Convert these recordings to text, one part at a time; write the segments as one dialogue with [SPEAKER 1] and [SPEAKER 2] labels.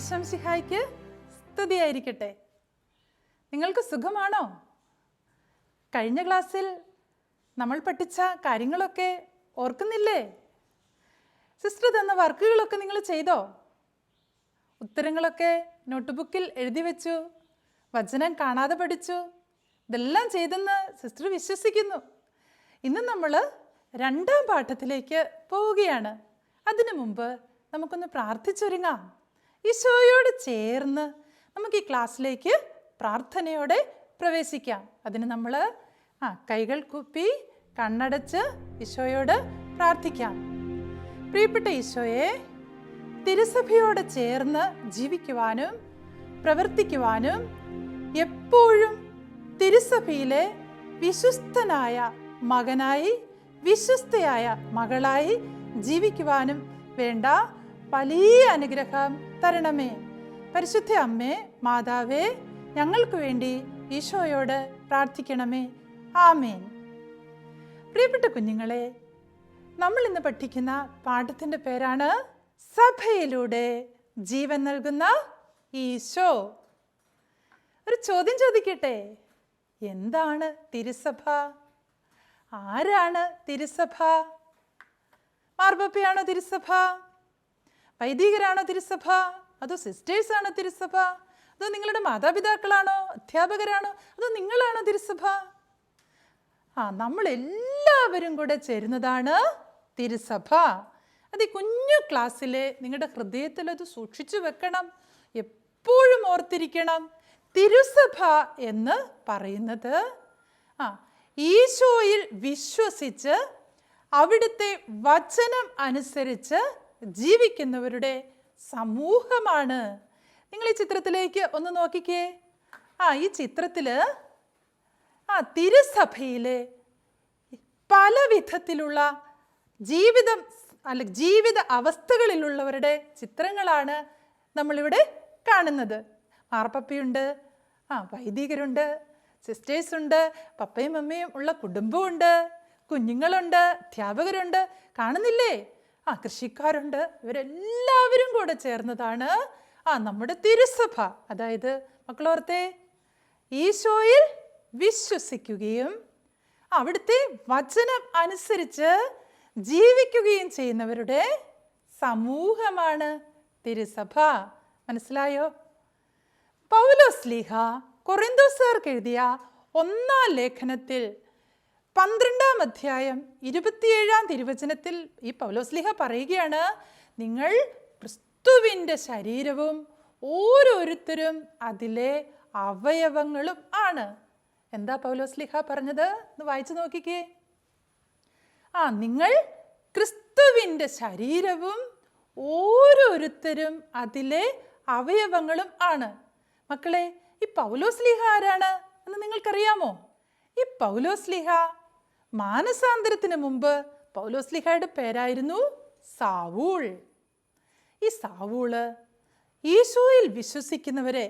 [SPEAKER 1] പ്രിയപ്പെട്ട സിഹായിക്ക് സ്തുതിയായിരിക്കട്ടെ. നിങ്ങൾക്ക് സുഖമാണോ? കഴിഞ്ഞ ക്ലാസ്സിൽ നമ്മൾ പഠിച്ച കാര്യങ്ങളൊക്കെ ഓർക്കുന്നില്ലേ? സിസ്റ്റർ തന്ന വർക്കുകളൊക്കെ നിങ്ങൾ ചെയ്തോ? ഉത്തരങ്ങളൊക്കെ നോട്ട്ബുക്കിൽ എഴുതി വെച്ചു വചനം കാണാതെ പഠിച്ചു ഇതെല്ലാം ചെയ്തെന്ന് സിസ്റ്റർ വിശ്വസിക്കുന്നു. ഇന്ന് നമ്മൾ രണ്ടാം പാഠത്തിലേക്ക് പോവുകയാണ്. അതിനു മുമ്പ് നമുക്കൊന്ന് പ്രാർത്ഥിച്ചൊരുങ്ങാം. ഈശോയോട് ചേർന്ന് നമുക്ക് ഈ ക്ലാസ്സിലേക്ക് പ്രാർത്ഥനയോടെ പ്രവേശിക്കാം. അതിന് നമ്മൾ ആ കൈകൾ കുപ്പി കണ്ണടച്ച് ഈശോയോട് പ്രാർത്ഥിക്കാം. പ്രിയപ്പെട്ട ഈശോയെ തിരുസഭയോട് ചേർന്ന് ജീവിക്കുവാനും പ്രവർത്തിക്കുവാനും എപ്പോഴും തിരുസഭയിലെ വിശ്വസ്തനായ മകനായി വിശ്വസ്തയായ മകളായി ജീവിക്കുവാനും വേണ്ട വലിയ അനുഗ്രഹം തരണമേ. പരിശുദ്ധ അമ്മേ മാതാവേ ഞങ്ങൾക്ക് വേണ്ടി ഈശോയോട് പ്രാർത്ഥിക്കണമേ. ആമേൻ. പ്രിയപ്പെട്ട കുഞ്ഞുങ്ങളെ നമ്മൾ ഇന്ന് പഠിക്കുന്ന പാഠത്തിന്റെ പേരാണ് സഭയിലൂടെ ജീവൻ നൽകുന്ന ഈശോ. ഒരു ചോദ്യം ചോദിക്കട്ടെ? എന്താണ് തിരുസഭ? ആരാണ് തിരുസഭ? മാർബപ്പയാണോ തിരുസഭ? വൈദികരാണോ തിരുസഭ? അതോ സിസ്റ്റേഴ്സാണോ തിരുസഭ? അതോ നിങ്ങളുടെ മാതാപിതാക്കളാണോ? അധ്യാപകരാണോ? അതോ നിങ്ങളാണോ തിരുസഭ? ആ നമ്മൾ എല്ലാവരും കൂടെ ചേരുന്നതാണ് തിരുസഭ. അത് ഈ കുഞ്ഞു ക്ലാസ്സിലെ നിങ്ങളുടെ ഹൃദയത്തിൽ അത് സൂക്ഷിച്ചു വെക്കണം. എപ്പോഴും ഓർത്തിരിക്കണം. തിരുസഭ എന്ന് പറയുന്നത് ആ ഈശോയിൽ വിശ്വസിച്ച് അവിടുത്തെ വചനം അനുസരിച്ച് ജീവിക്കുന്നവരുടെ സമൂഹമാണ്. നിങ്ങൾ ഈ ചിത്രത്തിലേക്ക് ഒന്ന് നോക്കിക്കേ. ആ ഈ ചിത്രത്തിൽ ആ തിരുസഭയിലെ പല വിധത്തിലുള്ള ജീവിതം അല്ല ജീവിത അവസ്ഥകളിലുള്ളവരുടെ ചിത്രങ്ങളാണ് നമ്മളിവിടെ കാണുന്നത്. മാർപ്പപ്പയുണ്ട് ആ വൈദികരുണ്ട് സിസ്റ്റേഴ്സ് ഉണ്ട് പപ്പയും അമ്മയും ഉള്ള കുടുംബമുണ്ട് കുഞ്ഞുങ്ങളുണ്ട് അധ്യാപകരുണ്ട്. കാണുന്നില്ലേ? ആ കൃഷിക്കാരുണ്ട്. ഇവരെല്ലാവരും കൂടെ ചേർന്നതാണ് ആ നമ്മുടെ തിരുസഭ. അതായത് മക്കളോർത്തെ ഈശോയിൽ വിശ്വസിക്കുകയും അവിടുത്തെ വചനം അനുസരിച്ച് ജീവിക്കുകയും ചെയ്യുന്നവരുടെ സമൂഹമാണ് തിരുസഭ. മനസ്സിലായോ? പൗലോസ്ലീഹ കൊറിന്തോസുകാർക്ക് എഴുതിയ ഒന്നാം ലേഖനത്തിൽ പന്ത്രണ്ടാം അധ്യായം ഇരുപത്തിയേഴാം തിരുവചനത്തിൽ ഈ പൗലോസ്ലിഹ പറയുകയാണ് നിങ്ങൾ ക്രിസ്തുവിന്റെ ശരീരവും ഓരോരുത്തരും അതിലെ അവയവങ്ങളും ആണ്. എന്താ പൗലോസ്ലിഹ പറഞ്ഞത്? ഒന്ന് വായിച്ചു നോക്കിക്കേ. ആ നിങ്ങൾ ക്രിസ്തുവിന്റെ ശരീരവും ഓരോരുത്തരും അതിലെ അവയവങ്ങളും ആണ്. മക്കളെ ഈ പൗലോസ്ലിഹ ആരാണ് എന്ന് നിങ്ങൾക്കറിയാമോ? ഈ പൗലോസ്ലിഹ മാനസാന്തരത്തിന് മുമ്പ് പൗലോസ്ലിഹയുടെ പേരായിരുന്നു സാവൂൾ. ഈ സാവൂൾ ഈശോയിൽ വിശ്വസിക്കുന്നവരെ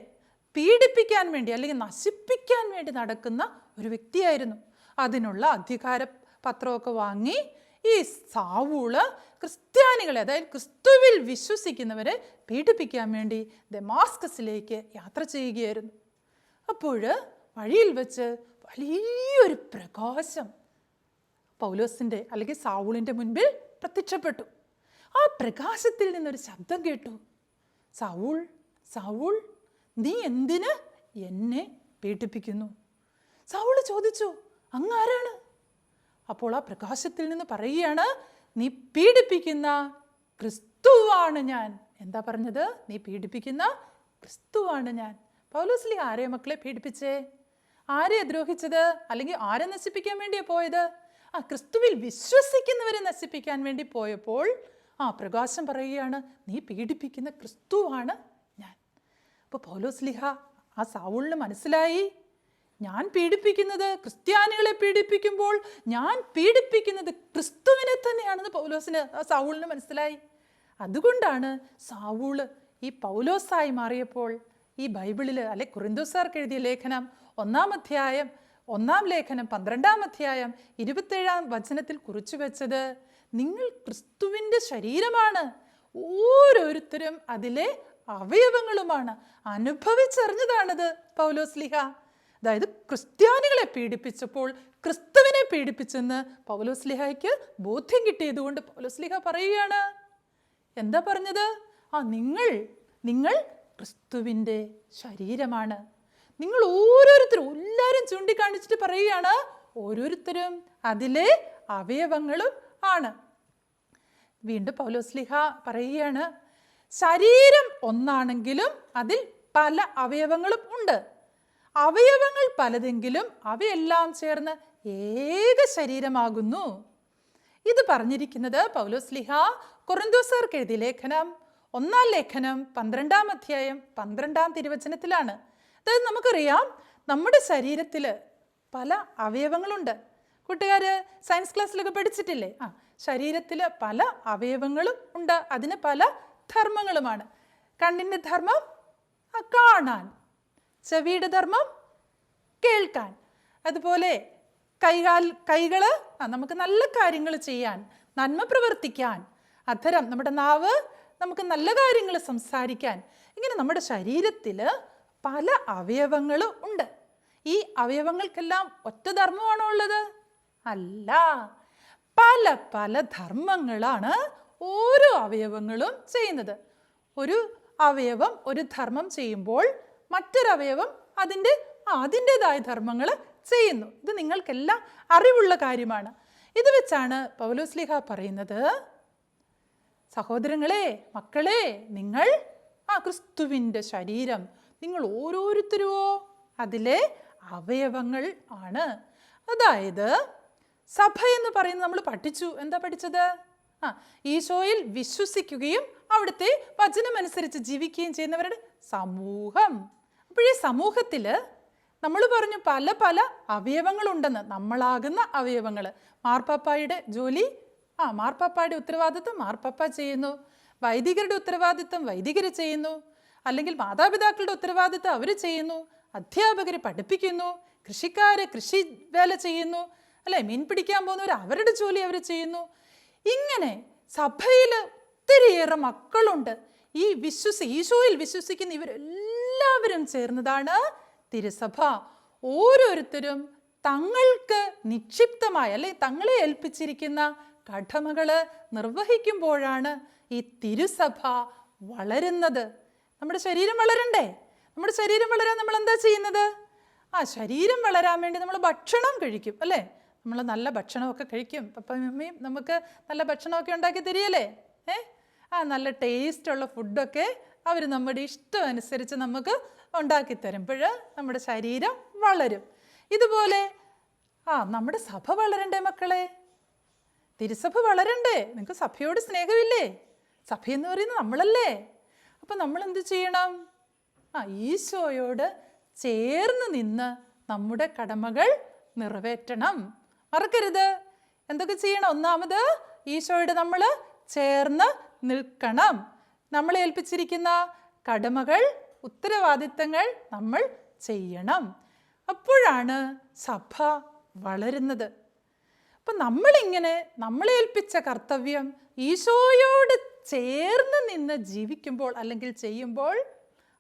[SPEAKER 1] പീഡിപ്പിക്കാൻ വേണ്ടി അല്ലെങ്കിൽ നശിപ്പിക്കാൻ വേണ്ടി നടക്കുന്ന ഒരു വ്യക്തിയായിരുന്നു. അതിനുള്ള അധികാര പത്രമൊക്കെ വാങ്ങി ഈ സാവൂൾ ക്രിസ്ത്യാനികളെ അതായത് ക്രിസ്തുവിൽ വിശ്വസിക്കുന്നവരെ പീഡിപ്പിക്കാൻ വേണ്ടി ദമാസ്കസിലേക്ക് യാത്ര ചെയ്യുകയായിരുന്നു. അപ്പോൾ വഴിയിൽ വെച്ച് വലിയൊരു പ്രകാശം പൗലോസിന്റെ അല്ലെങ്കിൽ സാവൂളിന്റെ മുൻപിൽ പ്രത്യക്ഷപ്പെട്ടു. ആ പ്രകാശത്തിൽ നിന്നൊരു ശബ്ദം കേട്ടു. സാവൂൾ സാവൂൾ നീ എന്തിന് എന്നെ പീഡിപ്പിക്കുന്നു സാവൂൾ ചോദിച്ചു അങ്ങ് ആരാണ്? അപ്പോൾ ആ പ്രകാശത്തിൽ നിന്ന് പറയുകയാണ് നീ പീഡിപ്പിക്കുന്ന ക്രിസ്തുവാണ് ഞാൻ. എന്താ പറഞ്ഞത്? നീ പീഡിപ്പിക്കുന്ന ക്രിസ്തുവാണ് ഞാൻ. പൗലോസ്ലി ആരെയോ മക്കളെ പീഡിപ്പിച്ചേ? ആരെ ദ്രോഹിച്ചത്? അല്ലെങ്കിൽ ആരെ നശിപ്പിക്കാൻ വേണ്ടിയാ പോയത്? ആ ക്രിസ്തുവിൽ വിശ്വസിക്കുന്നവരെ നശിപ്പിക്കാൻ വേണ്ടി പോയപ്പോൾ ആ പ്രകാശം പറയുകയാണ് നീ പീഡിപ്പിക്കുന്ന ക്രിസ്തുവാണ് ഞാൻ. അപ്പോൾ പൗലോസ്ലിഹ ആ സൗളിന് മനസ്സിലായി. ഞാൻ പീഡിപ്പിക്കുന്നത് ക്രിസ്ത്യാനികളെ പീഡിപ്പിക്കുമ്പോൾ ഞാൻ പീഡിപ്പിക്കുന്നത് ക്രിസ്തുവിനെ തന്നെയാണെന്ന് പൗലോസിന് ആ സാവൂളിന് മനസ്സിലായി. അതുകൊണ്ടാണ് സാവൂൾ ഈ പൗലോസായി മാറിയപ്പോൾ ഈ ബൈബിളിൽ അല്ലെ കുറിന്തോസാർക്ക് എഴുതിയ ലേഖനം ഒന്നാം അധ്യായം ഒന്നാം ലേഖനം പന്ത്രണ്ടാം അധ്യായം ഇരുപത്തേഴാം വചനത്തിൽ കുറിച്ചു വെച്ചത് നിങ്ങൾ ക്രിസ്തുവിന്റെ ശരീരമാണ്. ഓരോരുത്തരും അതിലെ അവയവങ്ങളുമാണ്. അനുഭവിച്ചറിഞ്ഞതാണിത് പൗലോസ്ലിഹ അതായത് ക്രിസ്ത്യാനികളെ പീഡിപ്പിച്ചപ്പോൾ ക്രിസ്തുവിനെ പീഡിപ്പിച്ചെന്ന് പൗലോസ്ലിഹയ്ക്ക് ബോധ്യം കിട്ടിയതുകൊണ്ട് പൗലോസ്ലിഹ പറയുകയാണ്. എന്താ പറഞ്ഞത്? ആ നിങ്ങൾ നിങ്ങൾ ക്രിസ്തുവിന്റെ ശരീരമാണ്. നിങ്ങൾ ഓരോരുത്തരും എല്ലാവരും ചൂണ്ടിക്കാണിച്ചിട്ട് പറയുകയാണ് ഓരോരുത്തരും അതിലെ അവയവങ്ങളും ആണ്. വീണ്ടും പൗലോസ്ലിഹ പറയുകയാണ് ശരീരം ഒന്നാണെങ്കിലും അതിൽ പല അവയവങ്ങളും ഉണ്ട്. അവയവങ്ങൾ പലതെങ്കിലും അവയെല്ലാം ചേർന്ന് ഏക ശരീരമാകുന്നു. ഇത് പറഞ്ഞിരിക്കുന്നത് പൗലോസ്ലിഹ കൊറിന്തോസർക്ക് എഴുതിയ ലേഖനം ഒന്നാം ലേഖനം പന്ത്രണ്ടാം അധ്യായം പന്ത്രണ്ടാം തിരുവചനത്തിലാണ്. അതായത് നമുക്കറിയാം. നമ്മുടെ ശരീരത്തിൽ പല അവയവങ്ങളുണ്ട്. കൂട്ടുകാർ സയൻസ് ക്ലാസ്സിലൊക്കെ പഠിച്ചിട്ടില്ലേ? ആ ശരീരത്തിൽ പല അവയവങ്ങളും ഉണ്ട്. അതിന് പല ധർമ്മങ്ങളുമാണ്. കണ്ണിന്റെ ധർമ്മം കാണാൻ. ചെവിയുടെ ധർമ്മം കേൾക്കാൻ. അതുപോലെ കൈകാൽ കൈകൾ നമുക്ക് നല്ല കാര്യങ്ങൾ ചെയ്യാൻ നന്മ പ്രവർത്തിക്കാൻ. അധരം നമ്മുടെ നാവ് നമുക്ക് നല്ല കാര്യങ്ങൾ സംസാരിക്കാൻ. ഇങ്ങനെ നമ്മുടെ ശരീരത്തിൽ പല അവയവങ്ങളും ഉണ്ട്. ഈ അവയവങ്ങൾക്കെല്ലാം ഒറ്റ ധർമ്മമാണോ ഉള്ളത്? അല്ല. പല പല ധർമ്മങ്ങളാണ് ഓരോ അവയവങ്ങളും ചെയ്യുന്നത്. ഒരു അവയവം ഒരു ധർമ്മം ചെയ്യുമ്പോൾ മറ്റൊരവയവം അതിന്റെ അതിന്റെതായ ധർമ്മങ്ങൾ ചെയ്യുന്നു. ഇത് നിങ്ങൾക്കെല്ലാം അറിവുള്ള കാര്യമാണ്. ഇത് വെച്ചാണ് പൗലോസ്ലിഹ പറയുന്നത് സഹോദരങ്ങളെ മക്കളെ നിങ്ങൾ ആ ക്രിസ്തുവിന്റെ ശരീരം നിങ്ങൾ ഓരോരുത്തരുവോ അതിലെ അവയവങ്ങൾ ആണ്. അതായത് സഭ എന്ന് പറയുന്നത് നമ്മൾ പഠിച്ചു. എന്താ പഠിച്ചത്? ആ ഈശോയിൽ വിശ്വസിക്കുകയും അവിടുത്തെ വചനമനുസരിച്ച് ജീവിക്കുകയും ചെയ്യുന്നവരുടെ സമൂഹം. അപ്പോൾ ഈ സമൂഹത്തിൽ നമ്മൾ പറഞ്ഞു പല പല അവയവങ്ങളുണ്ടെന്ന് നമ്മളാകുന്ന അവയവങ്ങൾ. മാർപ്പാപ്പായുടെ ജോലി ആ മാർപ്പാപ്പായുടെ ഉത്തരവാദിത്വം മാർപ്പാപ്പ ചെയ്യുന്നു. വൈദികരുടെ ഉത്തരവാദിത്വം വൈദികർ ചെയ്യുന്നു. അല്ലെങ്കിൽ മാതാപിതാക്കളുടെ ഉത്തരവാദിത്തം അവർ ചെയ്യുന്നു അധ്യാപകർ പഠിപ്പിക്കുന്നു കൃഷിക്കാർ കൃഷി വേല ചെയ്യുന്നു അല്ലെ മീൻ പിടിക്കാൻ പോകുന്നവർ അവരുടെ ജോലി അവർ ചെയ്യുന്നു. ഇങ്ങനെ സഭയിൽ ഒത്തിരിയേറെ മക്കളുണ്ട്. ഈ വിശ്വസി ഈശോയിൽ വിശ്വസിക്കുന്ന ഇവരെല്ലാവരും ചേർന്നതാണ് തിരുസഭ. ഓരോരുത്തരും തങ്ങൾക്ക് നിക്ഷിപ്തമായ അല്ലെ തങ്ങളെ ഏൽപ്പിച്ചിരിക്കുന്ന കടമകൾ നിർവഹിക്കുമ്പോഴാണ് ഈ തിരുസഭ വളരുന്നത്. നമ്മുടെ ശരീരം വളരണ്ടേ? നമ്മുടെ ശരീരം വളരാൻ നമ്മൾ എന്താ ചെയ്യുന്നത്? ആ ശരീരം വളരാൻ വേണ്ടി നമ്മൾ ഭക്ഷണം കഴിക്കും അല്ലേ? നമ്മൾ നല്ല ഭക്ഷണമൊക്കെ കഴിക്കും. പപ്പയും മമ്മിയും നമുക്ക് നല്ല ഭക്ഷണമൊക്കെ ഉണ്ടാക്കി തരികയല്ലേ? ഏ? ആ നല്ല ടേസ്റ്റുള്ള ഫുഡൊക്കെ അവർ നമ്മുടെ ഇഷ്ടം അനുസരിച്ച് നമുക്ക് ഉണ്ടാക്കി തരുമ്പോൾ നമ്മുടെ ശരീരം വളരും. ഇതുപോലെ ആ നമ്മുടെ സഭ വളരണ്ടേ മക്കളെ? തിരുസഭ വളരണ്ടേ? നിങ്ങൾക്ക് സഭയോട് സ്നേഹമില്ലേ? സഭയെന്ന് പറയുന്നത് നമ്മളല്ലേ? അപ്പം നമ്മൾ എന്ത് ചെയ്യണം? ആ ഈശോയോട് ചേർന്ന് നിന്ന് നമ്മുടെ കടമകൾ നിറവേറ്റണം. മറക്കരുത്. എന്തൊക്കെ ചെയ്യണം? ഒന്നാമത് ഈശോയോട് നമ്മൾ ചേർന്ന് നിൽക്കണം. നമ്മളെ ഏൽപ്പിച്ചിരിക്കുന്ന കടമകൾ ഉത്തരവാദിത്തങ്ങൾ നമ്മൾ ചെയ്യണം. അപ്പോഴാണ് സഭ വളരുന്നത്. അപ്പം നമ്മളിങ്ങനെ നമ്മളേൽപ്പിച്ച കർത്തവ്യം ഈശോയോട് ചേർന്ന് നിന്ന് ജീവിക്കുമ്പോൾ അല്ലെങ്കിൽ ചെയ്യുമ്പോൾ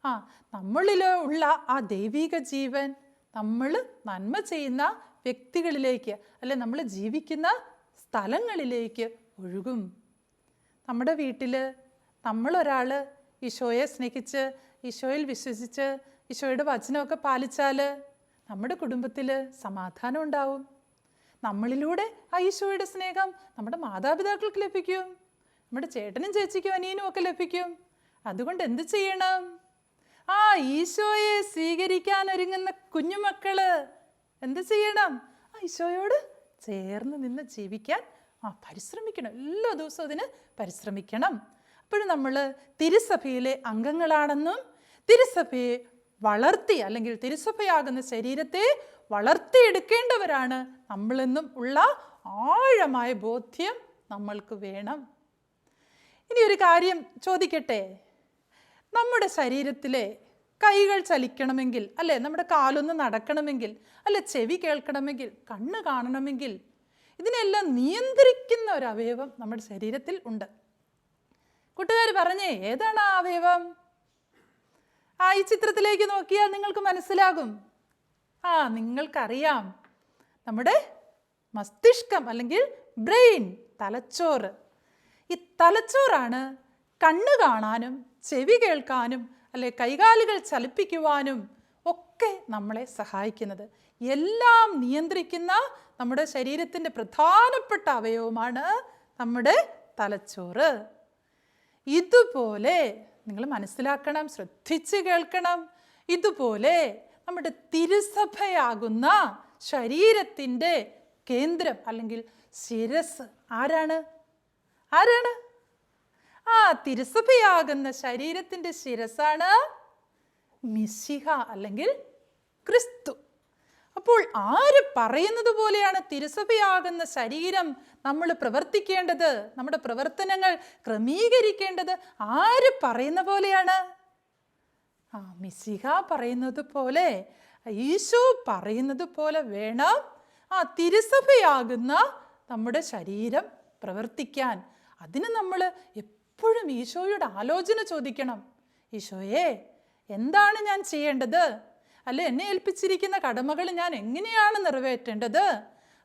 [SPEAKER 1] ആ നമ്മളിൽ ഉള്ള ആ ദൈവിക ജീവൻ നമ്മൾ നന്മ ചെയ്യുന്ന വ്യക്തികളിലേക്ക് അല്ലെ നമ്മൾ ജീവിക്കുന്ന സ്ഥലങ്ങളിലേക്ക് ഒഴുകും. നമ്മുടെ വീട്ടിൽ നമ്മളൊരാൾ ഈശോയെ സ്നേഹിച്ച് ഈശോയിൽ വിശ്വസിച്ച് ഈശോയുടെ വചനമൊക്കെ പാലിച്ചാൽ നമ്മുടെ കുടുംബത്തിൽ സമാധാനം ഉണ്ടാവും. നമ്മളിലൂടെ ആ ഈശോയുടെ സ്നേഹം നമ്മുടെ മാതാപിതാക്കൾക്ക് ലഭിക്കും. നമ്മുടെ ചേട്ടനും ചേച്ചിക്കും അനിയനും ഒക്കെ ലഭിക്കും. അതുകൊണ്ട് എന്ത് ചെയ്യണം? ആ ഈശോയെ സ്വീകരിക്കാൻ ഒരുങ്ങുന്ന കുഞ്ഞുമക്കൾ എന്ത് ചെയ്യണം? ആ ഈശോയോട് ചേർന്ന് നിന്ന് ജീവിക്കാൻ ആ പരിശ്രമിക്കണം. എല്ലാ ദിവസവും അതിന് പരിശ്രമിക്കണം. അപ്പോഴും നമ്മൾ തിരുസഭയിലെ അംഗങ്ങളാണെന്നും തിരുസഭയെ വളർത്തി അല്ലെങ്കിൽ തിരുസഭയാകുന്ന ശരീരത്തെ വളർത്തിയെടുക്കേണ്ടവരാണ് നമ്മളെന്നും ഉള്ള ആഴമായ ബോധ്യം നമ്മൾക്ക് വേണം. ഇനി ഒരു കാര്യം ചോദിക്കട്ടെ? നമ്മുടെ ശരീരത്തിലെ കൈകൾ ചലിക്കണമെങ്കിൽ അല്ലെ? നമ്മുടെ കാലൊന്ന് നടക്കണമെങ്കിൽ അല്ലെ ചെവി കേൾക്കണമെങ്കിൽ കണ്ണ് കാണണമെങ്കിൽ ഇതിനെല്ലാം നിയന്ത്രിക്കുന്ന ഒരു അവയവം നമ്മുടെ ശരീരത്തിൽ ഉണ്ട്. കൂട്ടുകാർ പറഞ്ഞേ ഏതാണ് ആ അവയവം? ആ ഈ ചിത്രത്തിലേക്ക് നോക്കിയാൽ നിങ്ങൾക്ക് മനസ്സിലാകും. ആ നിങ്ങൾക്കറിയാം. നമ്മുടെ മസ്തിഷ്കം അല്ലെങ്കിൽ ബ്രെയിൻ തലച്ചോറ്. ഈ തലച്ചോറാണ് കണ്ണ് കാണാനും ചെവി കേൾക്കാനും അല്ലെ കൈകാലുകൾ ചലിപ്പിക്കുവാനും ഒക്കെ നമ്മളെ സഹായിക്കുന്നത്. എല്ലാം നിയന്ത്രിക്കുന്ന നമ്മുടെ ശരീരത്തിന്റെ പ്രധാനപ്പെട്ട അവയവമാണ് നമ്മുടെ തലച്ചോറ്. ഇതുപോലെ നിങ്ങൾ മനസ്സിലാക്കണം ശ്രദ്ധിച്ച് കേൾക്കണം. ഇതുപോലെ നമ്മുടെ തിരുസഭയാകുന്ന ശരീരത്തിന്റെ കേന്ദ്രം അല്ലെങ്കിൽ ശിരസ് ആരാണ്? ആരാണ്? ആ തിരുസഭയാകുന്ന ശരീരത്തിന്റെ ശിരസാണ് മിശിഹ അല്ലെങ്കിൽ ക്രിസ്തു. അപ്പോൾ ആര് പറയുന്നത് പോലെയാണ് തിരുസഭയാകുന്ന ശരീരം നമ്മൾ പ്രവർത്തിക്കേണ്ടത്? നമ്മുടെ പ്രവർത്തനങ്ങൾ ക്രമീകരിക്കേണ്ടത് ആര് പറയുന്ന പോലെയാണ്? ആ മിശിഹ പറയുന്നത് പോലെ ഈശോ പറയുന്നത് പോലെ വേണം ആ തിരുസഭയാകുന്ന നമ്മുടെ ശരീരം പ്രവർത്തിക്കാൻ. അതിന് നമ്മൾ എപ്പോഴും ഈശോയുടെ ആലോചന ചോദിക്കണം. ഈശോയെ എന്താണ് ഞാൻ ചെയ്യേണ്ടത്? അല്ലെ എന്നെ ഏൽപ്പിച്ചിരിക്കുന്ന കടമകൾ ഞാൻ എങ്ങനെയാണ് നിറവേറ്റേണ്ടത്?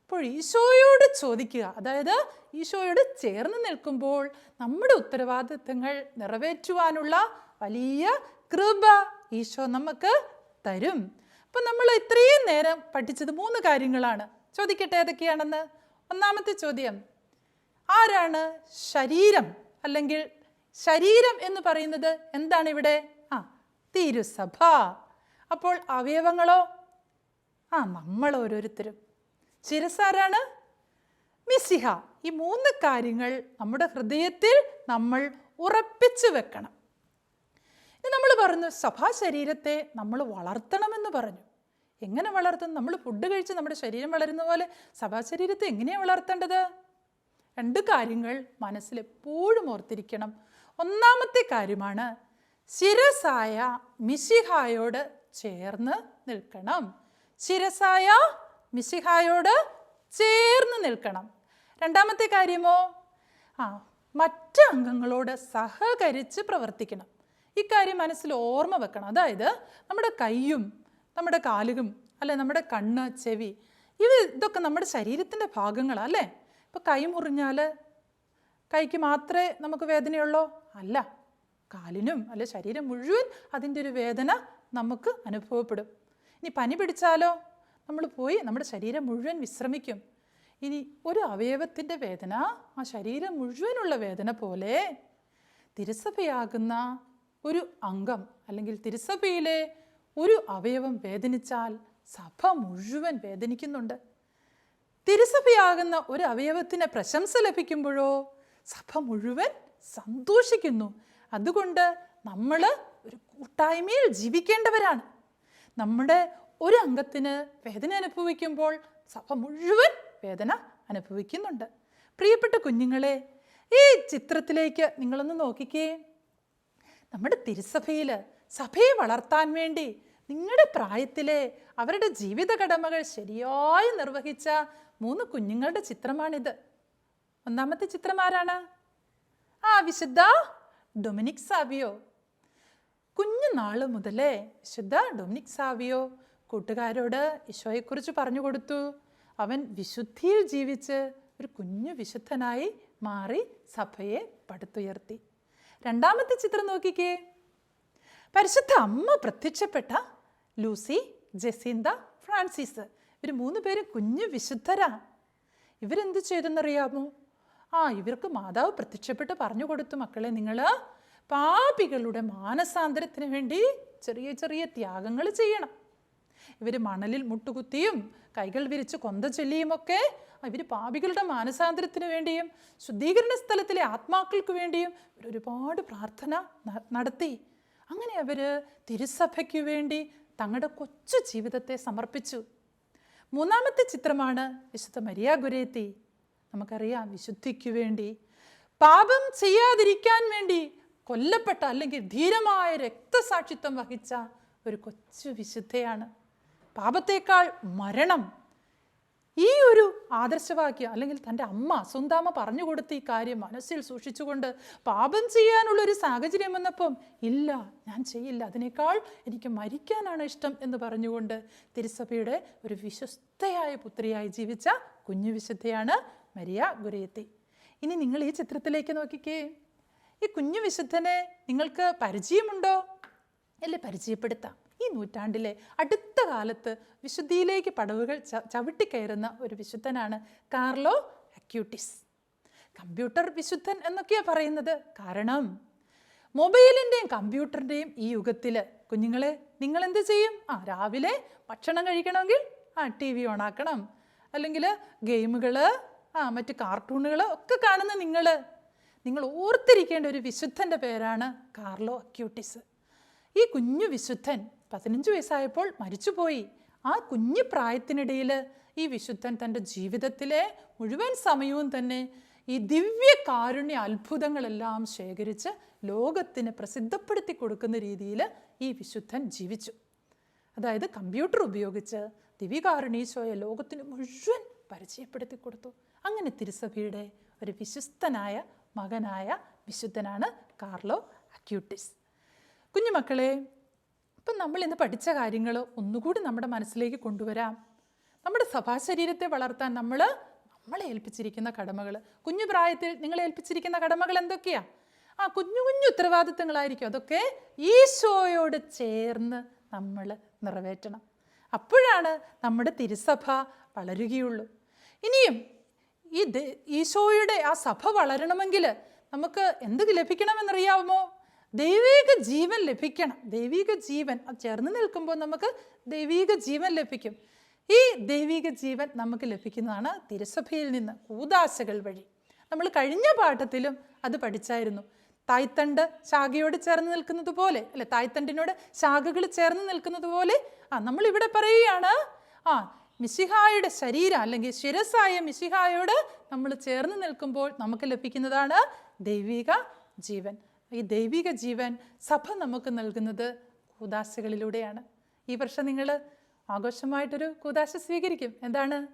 [SPEAKER 1] അപ്പോൾ ഈശോയോട് ചോദിക്കുക. അതായത് ഈശോയോട് ചേർന്ന് നിൽക്കുമ്പോൾ നമ്മുടെ ഉത്തരവാദിത്തങ്ങൾ നിറവേറ്റുവാനുള്ള വലിയ കൃപ ഈശോ നമുക്ക് തരും. അപ്പം നമ്മൾ ഇത്രയും നേരം പഠിച്ചത് മൂന്ന് കാര്യങ്ങളാണ്. ചോദിക്കട്ടെ ഏതൊക്കെയാണെന്ന്? ഒന്നാമത്തെ ചോദ്യം ആരാണ് ശരീരം? അല്ലെങ്കിൽ ശരീരം എന്ന് പറയുന്നത് എന്താണ് ഇവിടെ? ആ തിരുസഭ. അപ്പോൾ അവയവങ്ങളോ? ആ നമ്മൾ ഓരോരുത്തരും. ശിരസാരാണ് മിസിഹ ഈ മൂന്ന് കാര്യങ്ങൾ നമ്മുടെ ഹൃദയത്തിൽ നമ്മൾ ഉറപ്പിച്ചു വെക്കണം. ഇനി നമ്മൾ പറഞ്ഞു സഭാ ശരീരത്തെ നമ്മൾ വളർത്തണമെന്ന് പറഞ്ഞു. എങ്ങനെ വളർത്തും? നമ്മൾ ഫുഡ് കഴിച്ച് നമ്മുടെ ശരീരം വളരുന്ന പോലെ സഭാ ശരീരത്തെ എങ്ങനെയാണ് വളർത്തേണ്ടത്? രണ്ട് കാര്യങ്ങൾ മനസ്സിൽ എപ്പോഴും ഓർത്തിരിക്കണം. ഒന്നാമത്തെ കാര്യമാണ് ശിരസായ മിശിഹായോട് ചേർന്ന് നിൽക്കണം. ശിരസായ മിശിഹായോട് ചേർന്ന് നിൽക്കണം. രണ്ടാമത്തെ കാര്യമോ? ആ മറ്റ് അംഗങ്ങളോട് സഹകരിച്ച് പ്രവർത്തിക്കണം. ഇക്കാര്യം മനസ്സിൽ ഓർമ്മ വെക്കണം. അതായത് നമ്മുടെ കൈയും നമ്മുടെ കാലുകളും അല്ലെ നമ്മുടെ കണ്ണ് ചെവി ഇവ ഇതൊക്കെ നമ്മുടെ ശരീരത്തിന്റെ അല്ലേ? ഇപ്പോൾ കൈ മുറിഞ്ഞാൽ കൈക്ക് മാത്രമേ നമുക്ക് വേദനയുള്ളൂ? അല്ല. കാലിനും അല്ല ശരീരം മുഴുവൻ അതിന്റെ ഒരു വേദന നമുക്ക് അനുഭവപ്പെടും. ഇനി പനി പിടിച്ചാലോ? നമ്മൾ പോയി നമ്മുടെ ശരീരം മുഴുവൻ വിശ്രമിക്കും. ഇനി ഒരു അവയവത്തിന്റെ വേദന ആ ശരീരം മുഴുവനുള്ള വേദന പോലെ തിരുസഭയാകുന്ന ഒരു അംഗം അല്ലെങ്കിൽ തിരുസഭയിലെ ഒരു അവയവം വേദനിച്ചാൽ സഭ മുഴുവൻ വേദനിക്കുന്നുണ്ട്. തിരുസഭയാകുന്ന ഒരു അവയവത്തിന് പ്രശംസ ലഭിക്കുമ്പോഴോ സഭ മുഴുവൻ സന്തോഷിക്കുന്നു. അതുകൊണ്ട് നമ്മൾ ഒരു കൂട്ടായ്മയിൽ ജീവിക്കേണ്ടവരാണ്. നമ്മുടെ ഒരു അംഗത്തിന് വേദന അനുഭവിക്കുമ്പോൾ സഭ മുഴുവൻ വേദന അനുഭവിക്കുന്നുണ്ട്. പ്രിയപ്പെട്ട കുഞ്ഞുങ്ങളെ ഈ ചിത്രത്തിലേക്ക് നിങ്ങളൊന്ന് നോക്കിക്കേ. നമ്മുടെ തിരുസഭയിൽ സഭയെ വളർത്താൻ വേണ്ടി നിങ്ങളുടെ പ്രായത്തിലെ അവരുടെ ജീവിത കടമകൾ ശരിയായി നിർവഹിച്ച മൂന്ന് കുഞ്ഞുങ്ങളുടെ ചിത്രമാണിത്. ഒന്നാമത്തെ ചിത്രം ആരാണ്? ആ വിശുദ്ധ ഡൊമിനിക് സാവിയോ. കുഞ്ഞു നാൾ മുതലേ വിശുദ്ധ ഡൊമിനിക് സാവിയോ കൂട്ടുകാരോട് ഈശോയെക്കുറിച്ച് പറഞ്ഞു കൊടുത്തു. അവൻ വിശുദ്ധിയിൽ ജീവിച്ച് ഒരു കുഞ്ഞു വിശുദ്ധനായി മാറി സഭയെ പടുത്തുയർത്തി. രണ്ടാമത്തെ ചിത്രം നോക്കിക്കേ. പരിശുദ്ധ അമ്മ പ്രത്യക്ഷപ്പെട്ട ലൂസി ജസീന്ത ഫ്രാൻസിസ് ഇവർ മൂന്ന് പേരും കുഞ്ഞു വിശുദ്ധരാ. ഇവരെന്ത് ചെയ്തെന്നറിയാമോ? ആ ഇവർക്ക് മാതാവ് പ്രത്യക്ഷപ്പെട്ട് പറഞ്ഞു കൊടുത്തു മക്കളെ നിങ്ങൾ പാപികളുടെ മാനസാന്തരത്തിന് വേണ്ടി ചെറിയ ചെറിയ ത്യാഗങ്ങൾ ചെയ്യണം. ഇവർ മണലിൽ മുട്ടുകുത്തിയും കൈകൾ വിരിച്ച് കൊന്ത ചൊല്ലിയുമൊക്കെ ഇവർ പാപികളുടെ മാനസാന്തരത്തിന് വേണ്ടിയും ശുദ്ധീകരണ സ്ഥലത്തിലെ ആത്മാക്കൾക്ക് വേണ്ടിയും ഇവർ ഒരുപാട് പ്രാർത്ഥന നടത്തി. അങ്ങനെ അവർ തിരുസഭയ്ക്ക് വേണ്ടി തങ്ങളുടെ കൊച്ചു ജീവിതത്തെ സമർപ്പിച്ചു. മൂന്നാമത്തെ ചിത്രമാണ് വിശുദ്ധ മരിയ ഗുരേത്തി. നമുക്കറിയാം വിശുദ്ധിക്കു വേണ്ടി പാപം ചെയ്യാതിരിക്കാൻ വേണ്ടി കൊല്ലപ്പെട്ട അല്ലെങ്കിൽ ധീരമായ രക്തസാക്ഷിത്വം വഹിച്ച ഒരു കൊച്ചു വിശുദ്ധയാണ്. പാപത്തേക്കാൾ മരണം ഈ ഒരു ആദർശവാക്യം അല്ലെങ്കിൽ തന്റെ അമ്മ സ്വന്താമ്മ പറഞ്ഞു കൊടുത്ത ഈ കാര്യം മനസ്സിൽ സൂക്ഷിച്ചുകൊണ്ട് പാപം ചെയ്യാനുള്ള ഒരു സാഹചര്യം വന്നപ്പം ഇല്ല ഞാൻ ചെയ്യില്ല അതിനേക്കാൾ എനിക്ക് മരിക്കാനാണ് ഇഷ്ടം എന്ന് പറഞ്ഞുകൊണ്ട് തിരുസഭയുടെ ഒരു വിശ്വസ്തയായ പുത്രിയായി ജീവിച്ച കുഞ്ഞു വിശുദ്ധയാണ് മരിയ ഗുരയത്തി ഇനി നിങ്ങൾ ഈ ചിത്രത്തിലേക്ക് നോക്കിക്കേ. ഈ കുഞ്ഞു വിശുദ്ധനെ നിങ്ങൾക്ക് പരിചയമുണ്ടോ? അല്ലേ പരിചയപ്പെടുത്താം. ഈ നൂറ്റാണ്ടിലെ അടുത്ത കാലത്ത് വിശുദ്ധിയിലേക്ക് പടവുകൾ ച ചവിട്ടിക്കയറുന്ന ഒരു വിശുദ്ധനാണ് കാർലോ അക്യൂട്ടിസ്. കമ്പ്യൂട്ടർ വിശുദ്ധൻ എന്നൊക്കെയാണ് പറയുന്നത്. കാരണം മൊബൈലിന്റെയും കമ്പ്യൂട്ടറിന്റെയും ഈ യുഗത്തിൽ കുഞ്ഞുങ്ങളെ നിങ്ങൾ എന്ത് ചെയ്യും? ആ രാവിലെ ഭക്ഷണം കഴിക്കണമെങ്കിൽ ആ ടി വി ഓണാക്കണം അല്ലെങ്കിൽ ഗെയിമുകൾ ആ മറ്റ് കാർട്ടൂണുകൾ ഒക്കെ കാണുന്ന നിങ്ങൾ നിങ്ങൾ ഓർത്തിരിക്കേണ്ട ഒരു വിശുദ്ധന്റെ പേരാണ് കാർലോ അക്യൂട്ടിസ്. ഈ കുഞ്ഞു വിശുദ്ധൻ പതിനഞ്ച് വയസ്സായപ്പോൾ മരിച്ചുപോയി. ആ കുഞ്ഞു പ്രായത്തിനിടയിൽ ഈ വിശുദ്ധൻ തന്റെ ജീവിതത്തിലെ മുഴുവൻ സമയവും തന്നെ ഈ ദിവ്യ കാരുണ്യ അത്ഭുതങ്ങളെല്ലാം ശേഖരിച്ച് ലോകത്തിന് പ്രസിദ്ധപ്പെടുത്തി കൊടുക്കുന്ന രീതിയിൽ ഈ വിശുദ്ധൻ ജീവിച്ചു. അതായത് കമ്പ്യൂട്ടർ ഉപയോഗിച്ച് ദിവ്യകാരുണീശോയെ ലോകത്തിന് മുഴുവൻ പരിചയപ്പെടുത്തി കൊടുത്തു. അങ്ങനെ തിരുസഭയുടെ ഒരു വിശ്വസ്തനായ മകനായ വിശുദ്ധനാണ് കാർലോ അക്യൂട്ടിസ്. കുഞ്ഞുമക്കളെ ഇപ്പം നമ്മൾ ഇന്ന് പഠിച്ച കാര്യങ്ങൾ ഒന്നുകൂടി നമ്മുടെ മനസ്സിലേക്ക് കൊണ്ടുവരാം. നമ്മുടെ സഭാശരീരത്തെ വളർത്താൻ നമ്മൾ നമ്മളെ ഏൽപ്പിച്ചിരിക്കുന്ന കടമകൾ. കുഞ്ഞു പ്രായത്തിൽ നിങ്ങളെ ഏൽപ്പിച്ചിരിക്കുന്ന കടമകൾ എന്തൊക്കെയാ? ആ കുഞ്ഞു കുഞ്ഞു ഉത്തരവാദിത്തങ്ങളായിരിക്കും. അതൊക്കെ ഈശോയോട് ചേർന്ന് നമ്മൾ നിറവേറ്റണം. അപ്പോഴാണ് നമ്മുടെ തിരുസഭ വളരുകയുള്ളൂ. ഇനിയും ഈ ഈശോയുടെ ആ സഭ വളരണമെങ്കിൽ നമുക്ക് എന്ത് ലഭിക്കണമെന്നറിയാമോ? ദൈവിക ജീവൻ ലഭിക്കണം. ദൈവിക ജീവൻ ചേർന്ന് നിൽക്കുമ്പോൾ നമുക്ക് ദൈവിക ജീവൻ ലഭിക്കും. ഈ ദൈവിക ജീവൻ നമുക്ക് ലഭിക്കുന്നതാണ് തിരുസഭയിൽ നിന്ന് കൂതാശകൾ വഴി. നമ്മൾ കഴിഞ്ഞ പാഠത്തിലും അത് പഠിച്ചായിരുന്നു. തായ്തണ്ട് ശാഖയോട് ചേർന്ന് നിൽക്കുന്നത് പോലെ അല്ലെ തായ്തണ്ടിനോട് ശാഖകൾ ചേർന്ന് നിൽക്കുന്നത് പോലെ ആ നമ്മൾ ഇവിടെ പറയുകയാണ് ആ മിശിഹായുടെ ശരീരം അല്ലെങ്കിൽ ശിരസായ മിശിഹായോട് നമ്മൾ ചേർന്ന് നിൽക്കുമ്പോൾ നമുക്ക് ലഭിക്കുന്നതാണ് ദൈവിക ജീവൻ. ഈ ദൈവിക ജീവൻ സഭ നമുക്ക് നൽകുന്നത് കൂതാശകളിലൂടെയാണ് ഈ വർഷം നിങ്ങൾ ആഘോഷമായിട്ടൊരു കൂതാശ സ്വീകരിക്കും. എന്താണ്?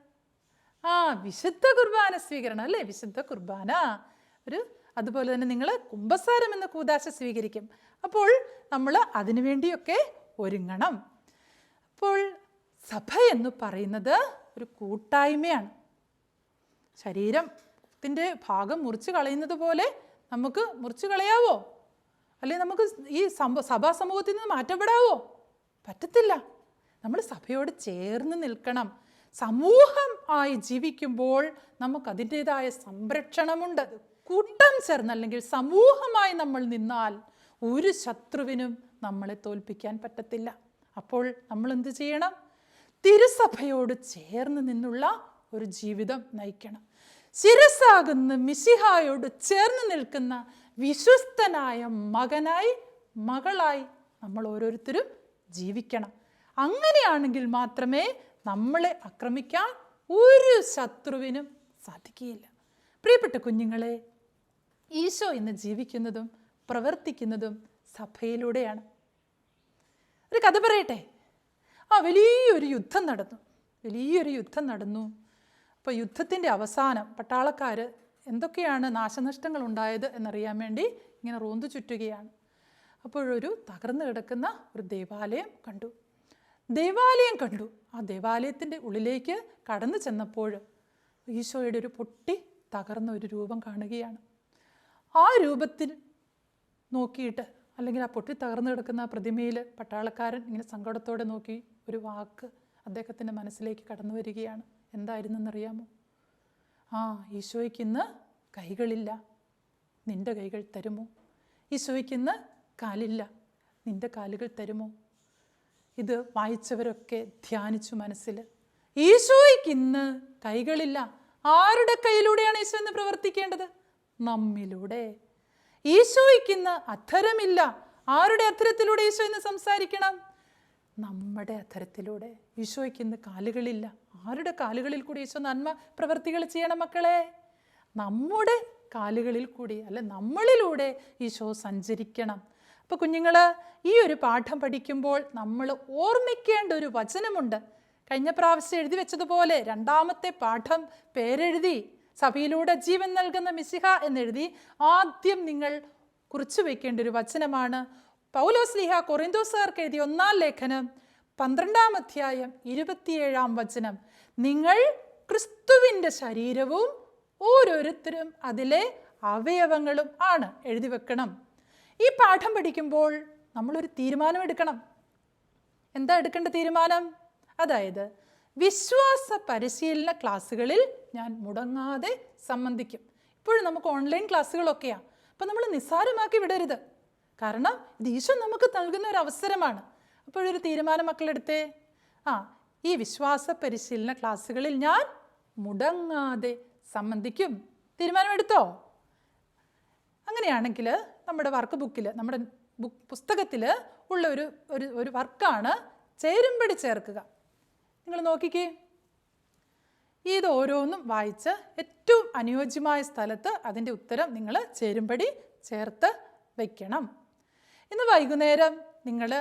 [SPEAKER 1] ആ വിശുദ്ധ കുർബാന സ്വീകരണം അല്ലേ? വിശുദ്ധ കുർബാന. ഒരു അതുപോലെ തന്നെ നിങ്ങൾ കുംഭസാരം എന്ന കൂതാശ സ്വീകരിക്കും. അപ്പോൾ നമ്മൾ അതിനുവേണ്ടിയൊക്കെ ഒരുങ്ങണം. അപ്പോൾ സഭ എന്ന് പറയുന്നത് ഒരു കൂട്ടായ്മയാണ്. ശരീരത്തിന്റെ ഭാഗം മുറിച്ച് കളയുന്നത് പോലെ നമുക്ക് മുറിച്ച് കളയാവോ അല്ലെങ്കിൽ നമുക്ക് ഈ സംഭ സമൂഹത്തിൽ നിന്ന് മാറ്റപ്പെടാവോ പറ്റത്തില്ല. നമ്മൾ സഭയോട് ചേർന്ന് നിൽക്കണം. സമൂഹം ആയി ജീവിക്കുമ്പോൾ നമുക്ക് അതിന്റെതായ സംരക്ഷണമുണ്ട് കൂട്ടം ചേർന്ന് അല്ലെങ്കിൽ സമൂഹമായി നമ്മൾ നിന്നാൽ ഒരു ശത്രുവിനും നമ്മളെ തോൽപ്പിക്കാൻ പറ്റത്തില്ല. അപ്പോൾ നമ്മൾ എന്ത് ചെയ്യണം? തിരുസഭയോട് ചേർന്ന് നിന്നുള്ള ഒരു ജീവിതം നയിക്കണം. ശിരസാകുന്ന മിശിഹായോട് ചേർന്ന് നിൽക്കുന്ന വിശ്വസ്തനായ മകനായി മകളായി നമ്മൾ ഓരോരുത്തരും ജീവിക്കണം. അങ്ങനെയാണെങ്കിൽ മാത്രമേ നമ്മളെ ആക്രമിക്കാൻ ഒരു ശത്രുവിനും സാധിക്കുകയില്ല. പ്രിയപ്പെട്ട കുഞ്ഞുങ്ങളെ ഈശോ ഇന്ന് ജീവിക്കുന്നതും പ്രവർത്തിക്കുന്നതും സഭയിലൂടെയാണ്. ഒരു കഥ പറയട്ടെ? ആ വലിയൊരു യുദ്ധം നടന്നു. വലിയൊരു യുദ്ധം നടന്നു. അപ്പോൾ യുദ്ധത്തിന്റെ അവസാനം പട്ടാളക്കാർ എന്തൊക്കെയാണ് നാശനഷ്ടങ്ങൾ ഉണ്ടായത് എന്നറിയാൻ വേണ്ടി ഇങ്ങനെ റോന്തു ചുറ്റുകയാണ്. അപ്പോഴൊരു തകർന്നു കിടക്കുന്ന ഒരു ദേവാലയം കണ്ടു. ദേവാലയം കണ്ടു. ആ ദേവാലയത്തിന്റെ ഉള്ളിലേക്ക് കടന്നു ചെന്നപ്പോൾ ഈശോയുടെ ഒരു പൊട്ടി തകർന്ന ഒരു രൂപം കാണുകയാണ്. ആ രൂപത്തിൽ നോക്കിയിട്ട് അല്ലെങ്കിൽ ആ പൊട്ടി തകർന്നു കിടക്കുന്ന പ്രതിമയിൽ പട്ടാളക്കാരൻ ഇങ്ങനെ സങ്കടത്തോടെ നോക്കി ഒരു വാക്ക് അദ്ദേഹത്തിന്റെ മനസ്സിലേക്ക് കടന്നു വരികയാണ്. എന്തായിരുന്നെന്നറിയാമോ? ആ ഈശോയ്ക്കിന്ന് കൈകളില്ല. നിന്റെ കൈകൾ തരുമോ? ഈശോയ്ക്കിന്ന് കാലില്ല. നിന്റെ കാലുകൾ തരുമോ? ഇത് വായിച്ചവരൊക്കെ ധ്യാനിച്ചു മനസ്സിൽ. ഈശോയ്ക്കിന്ന് കൈകളില്ല. ആരുടെ കയ്യിലൂടെയാണ് ഈശോ എന്ന് പ്രവർത്തിക്കേണ്ടത്? നമ്മിലൂടെ. ഈശോയ്ക്കിന്ന് അധരമില്ല. ആരുടെ അധരത്തിലൂടെ ഈശോ എന്ന് സംസാരിക്കണം? നമ്മുടെ അധരത്തിലൂടെ. ഈശോയ്ക്ക് ഇന്ന് കാലുകളില്ല. ആരുടെ കാലുകളിൽ കൂടി ഈശോ നന്മ പ്രവൃത്തികൾ ചെയ്യണം മക്കളെ? നമ്മുടെ കാലുകളിൽ കൂടി അല്ലെ നമ്മളിലൂടെ ഈശോ സഞ്ചരിക്കണം. അപ്പോൾ കുഞ്ഞുങ്ങൾ ഈ ഒരു പാഠം പഠിക്കുമ്പോൾ നമ്മൾ ഓർമ്മിക്കേണ്ട ഒരു വചനമുണ്ട്. കഴിഞ്ഞ പ്രാവശ്യം എഴുതി വെച്ചതുപോലെ രണ്ടാമത്തെ പാഠം പേരെഴുതി സഭയിലൂടെ ജീവൻ നൽകുന്ന മിസിഹ എന്നെഴുതി. ആദ്യം നിങ്ങൾ കുറിച്ചു വയ്ക്കേണ്ട ഒരു വചനമാണ് പൗലോസ്ലിഹ കൊറിന്തോസുകാർക്ക് എഴുതിയ ഒന്നാം ലേഖനം പന്ത്രണ്ടാം അധ്യായം ഇരുപത്തിയേഴാം വചനം. നിങ്ങൾ ക്രിസ്തുവിന്റെ ശരീരവും ഓരോരുത്തരും അതിലെ അവയവങ്ങളും ആണ് എഴുതി വെക്കണം. ഈ പാഠം പഠിക്കുമ്പോൾ നമ്മളൊരു തീരുമാനമെടുക്കണം എന്താ എടുക്കേണ്ട തീരുമാനം? അതായത് വിശ്വാസ പരിശീലന ക്ലാസ്സുകളിൽ ഞാൻ മുടങ്ങാതെ സംബന്ധിക്കും. ഇപ്പോഴും നമുക്ക് ഓൺലൈൻ ക്ലാസ്സുകളൊക്കെയാണ് അപ്പം നമ്മൾ നിസ്സാരമാക്കി വിടരുത്. കാരണം ഇത് ഈശോ നമുക്ക് നൽകുന്ന ഒരു അവസരമാണ്. അപ്പോഴൊരു തീരുമാനം മക്കളെടുത്തേ. ആ ഈ വിശ്വാസ പരിശീലന ക്ലാസ്സുകളിൽ ഞാൻ മുടങ്ങാതെ സംബന്ധിക്കും. തീരുമാനമെടുത്തോ? അങ്ങനെയാണെങ്കിൽ നമ്മുടെ വർക്ക് ബുക്കിൽ നമ്മുടെ ബുക്ക് പുസ്തകത്തിൽ ഉള്ള ഒരു ഒരു ഒരു വർക്കാണ് ചേരുമ്പടി ചേർക്കുക. നിങ്ങൾ നോക്കിക്കേ. ഇത് ഓരോന്നും വായിച്ച് ഏറ്റവും അനുയോജ്യമായ സ്ഥലത്ത് അതിന്റെ ഉത്തരം നിങ്ങൾ ചേരുമ്പടി ചേർത്ത് വയ്ക്കണം ഇന്ന് വൈകുന്നേരം നിങ്ങൾ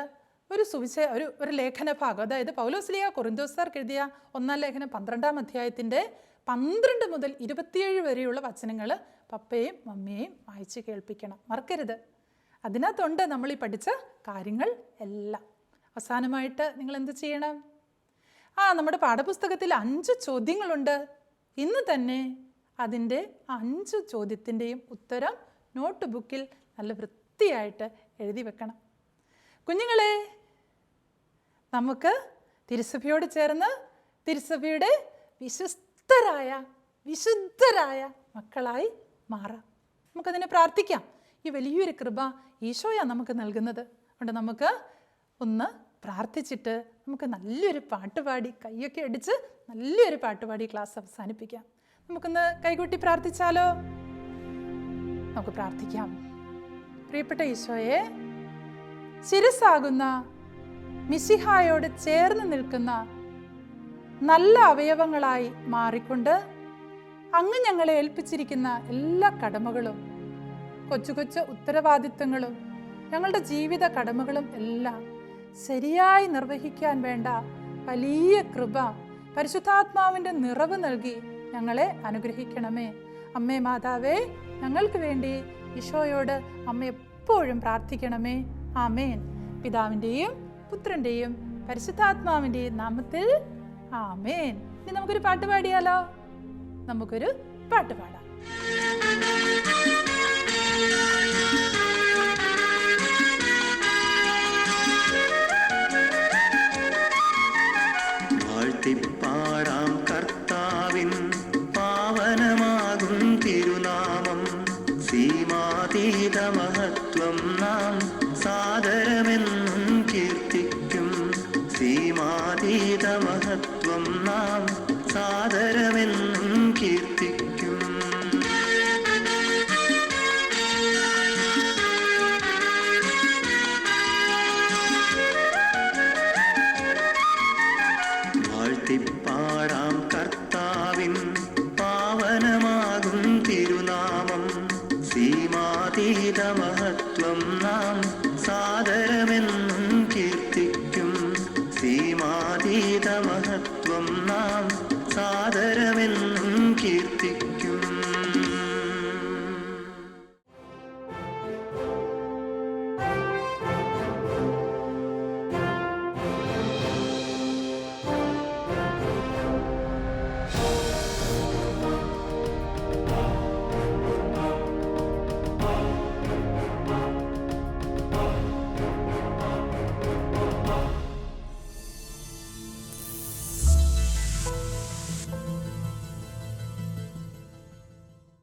[SPEAKER 1] ഒരു സുവിശേ ഒരു ഒരു ലേഖന ഭാഗം അതായത് പൗലോസ്ലിയ കൊറിന്തോസാർക്ക് എഴുതിയ ഒന്നാം ലേഖനം പന്ത്രണ്ടാം അധ്യായത്തിന്റെ പന്ത്രണ്ട് മുതൽ ഇരുപത്തിയേഴ് വരെയുള്ള വചനങ്ങൾ പപ്പയെയും മമ്മിയെയും വായിച്ച് കേൾപ്പിക്കണം. മറക്കരുത്. അതിനകത്തുണ്ട് നമ്മൾ ഈ പഠിച്ച കാര്യങ്ങൾ എല്ലാം. അവസാനമായിട്ട് നിങ്ങൾ എന്ത് ചെയ്യണം? ആ നമ്മുടെ പാഠപുസ്തകത്തിൽ അഞ്ച് ചോദ്യങ്ങളുണ്ട്. ഇന്ന് തന്നെ അതിന്റെ അഞ്ച് ചോദ്യത്തിന്റെയും ഉത്തരം നോട്ട് ബുക്കിൽ നല്ല വൃത്തിയായിട്ട് എഴുതി വെക്കണം. കുഞ്ഞുങ്ങളെ നമുക്ക് തിരുസഭയോട് ചേർന്ന് തിരുസഭയുടെ വിശ്വസ്തരായ വിശുദ്ധരായ മക്കളായി മാറാം. നമുക്കതിനെ പ്രാർത്ഥിക്കാം. ഈ വലിയൊരു കൃപ ഈശോയാണ് നമുക്ക് നൽകുന്നത്. അതുകൊണ്ട് നമുക്ക് ഒന്ന് പ്രാർത്ഥിച്ചിട്ട് നമുക്ക് നല്ലൊരു പാട്ട് പാടി കൈയൊക്കെ അടിച്ച് നല്ലൊരു പാട്ട് പാടി ക്ലാസ് അവസാനിപ്പിക്കാം. നമുക്കൊന്ന് കൈകൂട്ടി പ്രാർത്ഥിച്ചാലോ? നമുക്ക് പ്രാർത്ഥിക്കാം. പ്രിയപ്പെട്ട ഈശോയെ ശിരസാകുന്ന മിശിഹായോട് ചേർന്ന് നിൽക്കുന്ന നല്ല അവയവങ്ങളായി മാറിക്കൊണ്ട് അങ്ങ് ഞങ്ങളെ ഏൽപ്പിച്ചിരിക്കുന്ന എല്ലാ കടമകളും കൊച്ചു കൊച്ചു ഉത്തരവാദിത്തങ്ങളും ഞങ്ങളുടെ ജീവിത കടമകളും എല്ലാം ശരിയായി നിർവഹിക്കാൻ വേണ്ട വലിയ കൃപ പരിശുദ്ധാത്മാവിന്റെ നിറവ് നൽകി ഞങ്ങളെ അനുഗ്രഹിക്കണമേ. അമ്മേ മാതാവേ ഞങ്ങൾക്ക് വേണ്ടി ഈശോയോട് അമ്മ എപ്പോഴും പ്രാർത്ഥിക്കണമേ. ആമേൻ. പിതാവിന്റെയും പുത്രന്റെയും പരിശുദ്ധാത്മാവിന്റെയും നാമത്തിൽ ആമേൻ. ഇനി നമുക്കൊരു പാട്ട് പാടിയാലോ? നമുക്കൊരു പാട്ട് പാടാം.